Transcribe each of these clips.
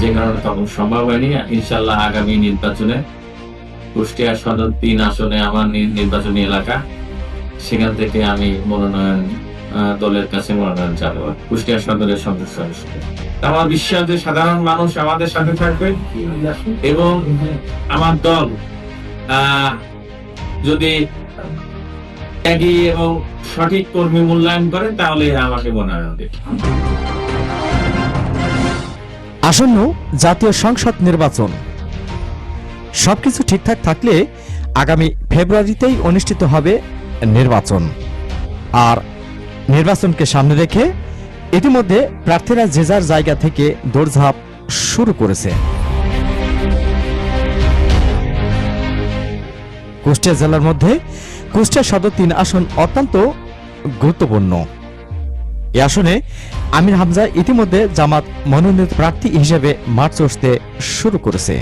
যে কারণে তখন সম্ভব হয়নি। ইনশাল্লাহ আগামী নির্বাচনে কুষ্টিয়া সদর তিন আসনে আমার নির্বাচনী এলাকা, সেখান থেকে আমি মনোনয়ন দলের কাছে মনোনয়ন চাবো। কুষ্টিয়া সদরের সদস্য। আমার বিশ্বাস যে সাধারণ মানুষ আমাদের সাথে থাকবে এবং আমার দল যদি এবং সঠিক কর্মী মূল্যায়ন করে, তাহলে আমাকে মনোনয়ন দেবে। আসন্ন জাতীয় সংসদ নির্বাচন। সবকিছু ঠিকঠাক থাকলে আগামী ফেব্রুয়ারিতেই অনুষ্ঠিত হবে নির্বাচন। আর নির্বাচনকে সামনে রেখে ইতিমধ্যে প্রার্থীরা যে যার জায়গা থেকে দৌড়ঝাঁপ শুরু করেছে। কুষ্টিয়া জেলার মধ্যে কুষ্টিয়া সদর তিন আসন অত্যন্ত গুরুত্বপূর্ণ। এ আসনে আমির হামজা ইতিমধ্যে জামাত মনোনীত প্রার্থী হিসেবে মাঠ চড়তে শুরু করেছে।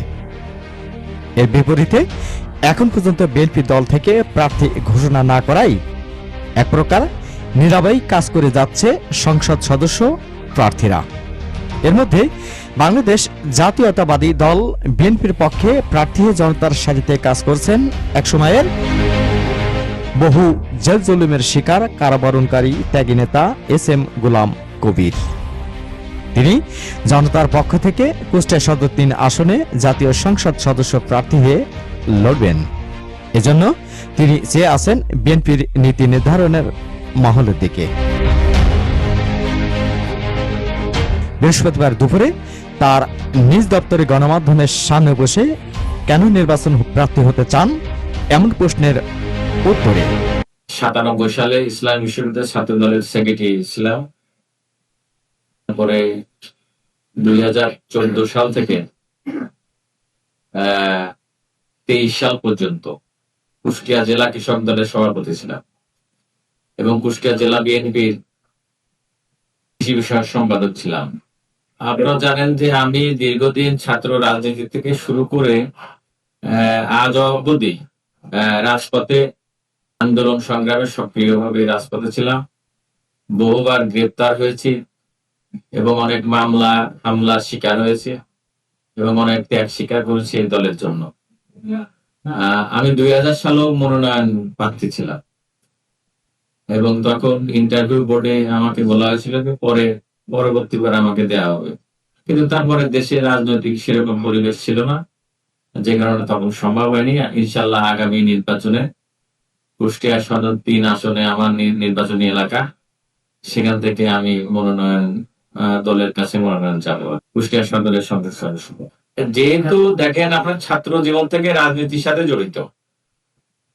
এর বিপরীতে, এখন পর্যন্ত বিএনপি দল থেকে প্রার্থী ঘোষণা না করাই এক প্রকার নীরবেই কাজ করে যাচ্ছে সংসদ সদস্য প্রার্থীরা। এর মধ্যে বাংলাদেশ জাতীয়তাবাদী দল বিএনপির পক্ষে প্রার্থী জনতার সারিতে কাজ করছেন একসময়ের বহু জেল জুলুমের শিকার, কারাবরণকারী ত্যাগী নেতা এস এম গুলাম কবির। তিনি জনতার পক্ষ থেকে কুষ্টিয়া সদর তিন আসনে জাতীয় সংসদ সদস্য প্রার্থী হয়ে লড়বেন। এজন্য তিনি চেয়ে আছেন বিএনপির নীতি নির্ধারণের মহলের দিকে। বৃহস্পতিবার দুপুরে তার নিজ দপ্তরে গণমাধ্যমের সামনে বসে কেন নির্বাচন প্রার্থী হতে চান এমন প্রশ্নের উত্তরে সাতানব্বই সালে ইসলাম বিশ্ববিদ্যালয়ের ছাত্র দলের সেক্রেটারি ছিলাম। তারপরে দুই হাজার চোদ্দ সাল থেকে তেইশ সাল পর্যন্ত কুষ্টিয়া জেলা কৃষক দলের সভাপতি ছিলাম এবং কুষ্টিয়া জেলা বিএনপির কৃষি বিষয়ক সম্পাদক ছিলাম। আপনারা জানেন যে আমি দীর্ঘদিন ছাত্র রাজনীতি থেকে শুরু করে আজ অবধি রাজপথে আন্দোলন সংগ্রামে সক্রিয়ভাবে রাজপথে ছিলাম। বহুবার গ্রেপ্তার হয়েছি। এবং অনেক মামলা হামলার শিকার হয়েছে এবং অনেক ত্যাগ স্বীকার করেছি এই দলের জন্য। আমি দুই হাজার সালেও মনোনয়ন প্রার্থী ছিলাম। এবং তখন ইন্টারভিউ বোর্ডে আমাকে বলা হয়েছিল যে পরে, পরবর্তীবার আমাকে দেয়া হবে। কিন্তু তারপরে দেশে রাজনৈতিক সেরকম পরিবেশ ছিল না। যে কারণে তখন সম্ভব হয়নি। ইনশাল্লাহ আগামী নির্বাচনে কুষ্টিয়া সদর তিন আসনে আমার নির্বাচনী এলাকা, সেখান থেকে আমি মনোনয়ন দলের কাছে মনোনয়ন চাবো কুষ্টিয়া সদরের সংসদ সদস্য। যেহেতু দেখেন আপনার ছাত্র জীবন থেকে রাজনীতির সাথে জড়িত,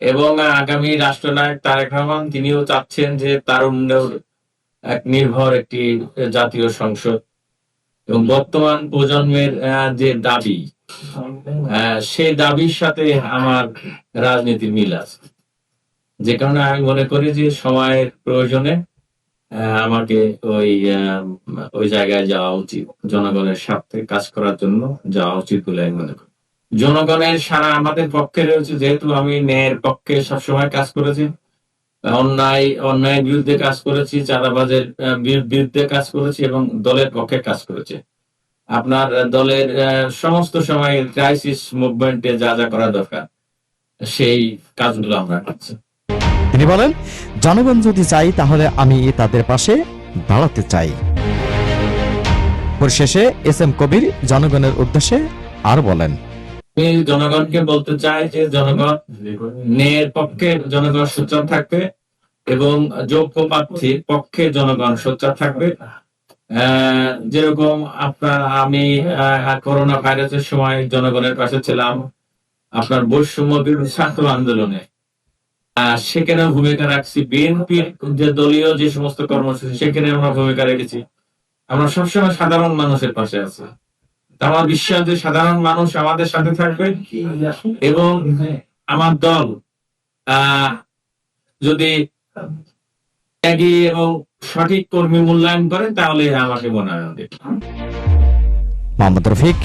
এবং আগামী রাষ্ট্রনায়ক তারেক রহমান, তিনিও চাচ্ছেন যে তারুণ্যের এক নির্ভর একটি জাতীয় সংসদ। এবং বর্তমান প্রজন্মের যে দাবি সেই দাবির সাথে আমার রাজনীতির মিল আছে। যে কারণে আমি মনে করি যে সময়ের প্রয়োজনে আমাকে ওই ওই জায়গায় যাওয়া উচিত। জনগণের স্বার্থে কাজ করার জন্য যাওয়া উচিত বলে আমি মনে করি। জনগণের সারা আমাদের পক্ষে রয়েছে। যেহেতু আমি ন্যায়ের পক্ষে সবসময় কাজ করেছি, অন্যায়, অন্যায়ের বিরুদ্ধে কাজ করেছি, চাঁদাবাজের বিরুদ্ধে কাজ করেছি এবং দলের পক্ষে কাজ করেছি। আপনার দলের সমস্ত সময় ক্রাইসিস মুভমেন্টে যা যা করা দরকার, সেই কাজগুলো আমরা করছি। তিনি বলেন জনগণ যদি চাই তাহলে আমি তাদের পাশে দাঁড়াতে চাই। পরিশেষে এস এম কবির জনগণের উদ্দেশ্যে আর বলেন জনগণকে বলতে চাই যে জনগণ পক্ষে জনগণ সোচ্চার থাকবে এবং যোগ্য প্রার্থীর পক্ষে জনগণ সোচ্চার থাকবে। যেরকম আপনার আমি করোনা ভাইরাসের সময় জনগণের পাশে ছিলাম। আপনার বৈষম্য বিরোধী ছাত্র আন্দোলনে সেখানে ভূমিকা রাখছি বিএনপির যে দলীয় যে সমস্ত কর্মসূচি সেখানে আমরা ভূমিকা রেখেছি। আমরা সবসময় সাধারণ মানুষের পাশে আছি। আমার বিশ্বাস যে সাধারণ মানুষ আমাদের সাথে থাকবে এবং আমার দল আহ, যদি ত্যাগী এবং সঠিক কর্মী মূল্যায়ন করে তাহলে আমাকে মনোনয়ন দেবে মোহাম্মদ রফিক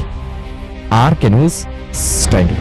আর কে নিউজ টোয়েন্টি